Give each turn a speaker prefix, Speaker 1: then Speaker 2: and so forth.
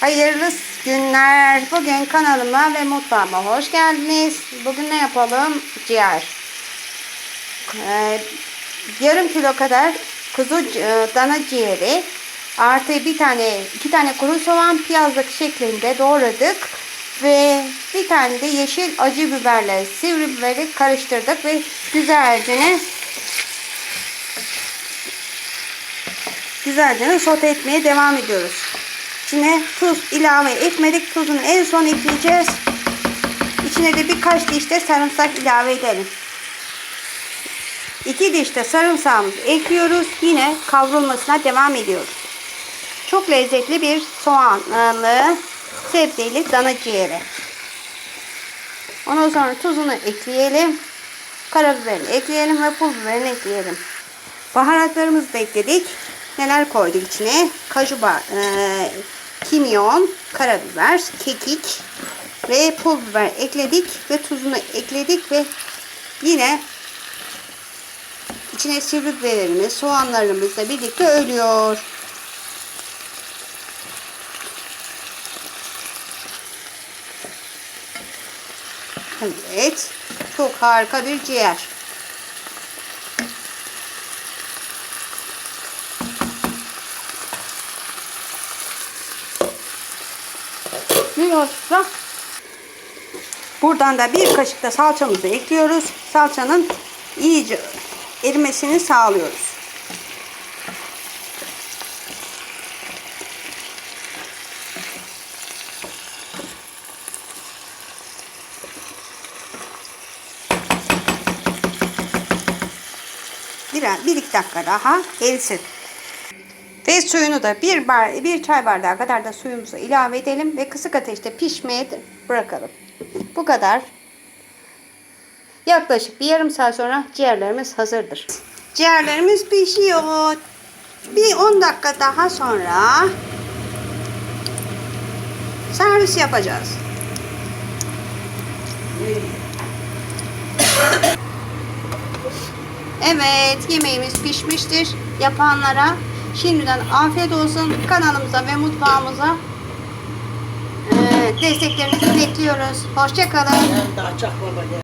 Speaker 1: Hayırlı günler. Bugün kanalıma ve mutfağıma hoş geldiniz. Bugün ne yapalım? Ciğer. Ee, yarım kilo kadar kuzu e, dana ciğeri artı bir tane iki tane kuru soğan piyazlık şeklinde doğradık ve bir tane de yeşil acı biberle sivri biberi karıştırdık ve güzelce güzelce sote etmeye devam ediyoruz. İçine tuz ilave etmedik. Tuzunu en son ekleyeceğiz. İçine de birkaç diş de sarımsak ilave edelim. İki diş de sarımsağımızı ekliyoruz. Yine kavrulmasına devam ediyoruz. Çok lezzetli bir soğanlı sebzeli dana ciğeri. Ondan sonra tuzunu ekleyelim. Karabiberini ekleyelim ve pul biberini ekleyelim. Baharatlarımızı da ekledik. Neler koyduk içine? Kaju e, kimyon, karabiber, kekik ve pul biber ekledik ve tuzunu ekledik ve yine içine sivri biberlerimiz, soğanlarımızla birlikte ölüyor. Evet. Çok harika bir ciğer. Da buradan da bir kaşık da salçamızı ekliyoruz. Salçanın iyice erimesini sağlıyoruz. Bir, bir iki dakika daha erisin. Suyunu da bir, bar, bir çay bardağı kadar da suyumuzu ilave edelim ve kısık ateşte pişmeye bırakalım. Bu kadar. Yaklaşık bir yarım saat sonra ciğerlerimiz hazırdır. Ciğerlerimiz pişiyor. Bir 10 dakika daha sonra servis yapacağız. Evet, yemeğimiz pişmiştir. Yapanlara şimdiden afiyet olsun. Kanalımıza ve mutfağımıza eee, desteklerinizi bekliyoruz. Hoşçakalın.